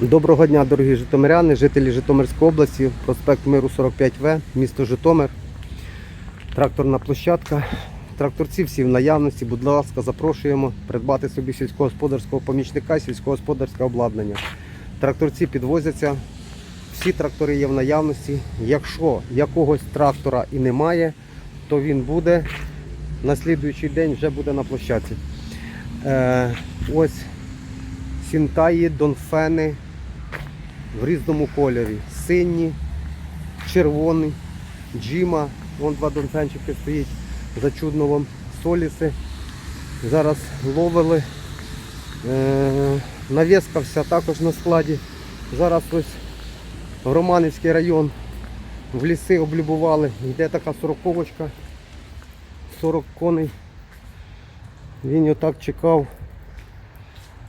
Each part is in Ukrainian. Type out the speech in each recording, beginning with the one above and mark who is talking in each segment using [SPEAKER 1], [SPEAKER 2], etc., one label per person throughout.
[SPEAKER 1] Доброго дня, дорогі житомиряни, жителі Житомирської області, проспект Миру 45В, місто Житомир. Тракторна площадка. Тракторці всі в наявності. Будь ласка, запрошуємо придбати собі сільськогосподарського помічника, сільськогосподарське обладнання. Тракторці підвозяться, всі трактори є в наявності. Якщо якогось трактора і немає, то він буде на слідуючий день вже буде на площадці. Е, ось Сінтаї, донфени в різному кольорі. Сині, червоний, джима. Вон два донфенчики стоїть за чудновом соліси. Зараз ловили. Е, навіска вся також на складі. Зараз ось Романівський район в ліси облюбували. Йде така сороковочка, 40 коней. Він отак чекав.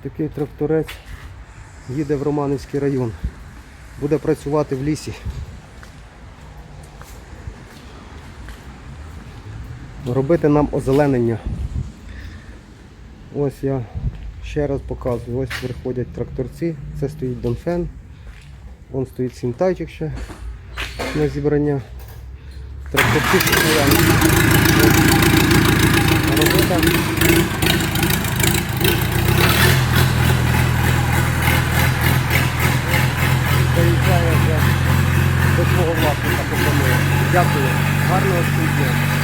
[SPEAKER 1] Такий тракторець їде в Романівський район. Буде працювати в лісі. Робити нам озеленення. Ось я ще раз показую. Ось приходять тракторці. Це стоїть Донфен. Вон стоїть сінтайчик ще на зібрання. Тракторці Дякую. Гарного дня.